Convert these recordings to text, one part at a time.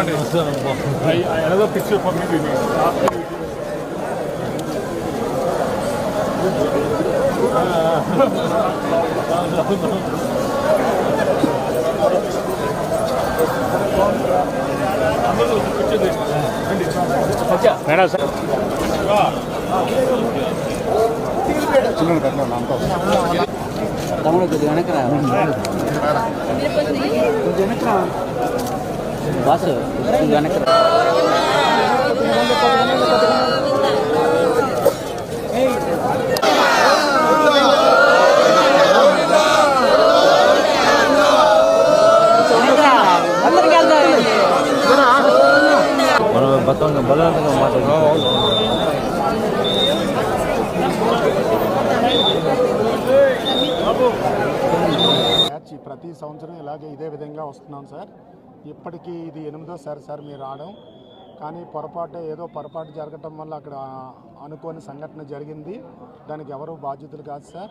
Another picture for me we madam sir తమ్ముడు కొద్దిగా వెనక్కి రా కొద్దిగా వెనక్కి రా బాసు వెనక్కి మనం బతంగా బలవంతంగా మాట్లాడుతున్నాం ప్రతి సంవత్సరం ఇలాగే ఇదే విధంగా వస్తున్నాం సార్. ఇప్పటికీ ఇది ఎనిమిదోసారి సార్ మీరు రావడం. కానీ పొరపాటు ఏదో పొరపాటు జరగటం వల్ల అక్కడ అనుకోని సంఘటన జరిగింది. దానికి ఎవరు బాధ్యతలు కాదు సార్.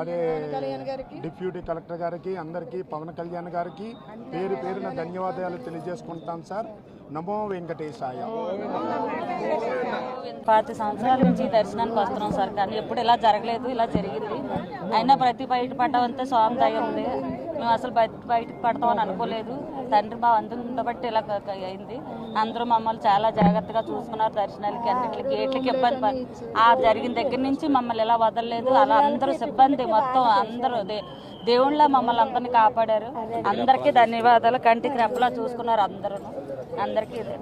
అదే డిప్యూటీ కలెక్టర్ గారికి అందరికీ పవన్ కళ్యాణ్ గారికి పేరు పేరున ధన్యవాదాలు తెలియజేసుకుంటాం సార్. నమో వెంకటేశాయ. పాతి సంవత్సరాల నుంచి దర్శనానికి వస్తున్నాం సార్. కానీ ఎప్పుడు ఇలా జరగలేదు ఇలా జరిగింది. అయినా ప్రతి బయట పడ్డామంతే స్వామి దయ ఉంది. మేము అసలు బయట బయటకు పడతామని అనుకోలేదు. తండ్రి మా అందరి ఉండబట్టి ఇలా అయింది. అందరూ మమ్మల్ని చాలా జాగ్రత్తగా చూసుకున్నారు. దర్శనాలకి అన్నిటికి గేట్లకి ఇబ్బంది ఆ జరిగిన దగ్గర నుంచి మమ్మల్ని ఇలా వదలలేదు. అలా అందరూ సిబ్బంది మొత్తం అందరూ దే దేవుళ్ళ మమ్మల్ని అందరినీ కాపాడారు. అందరికీ ధన్యవాదాలు. కంటికి రెప్పలా చూసుకున్నారు అందరూ అందరికీ ఇదే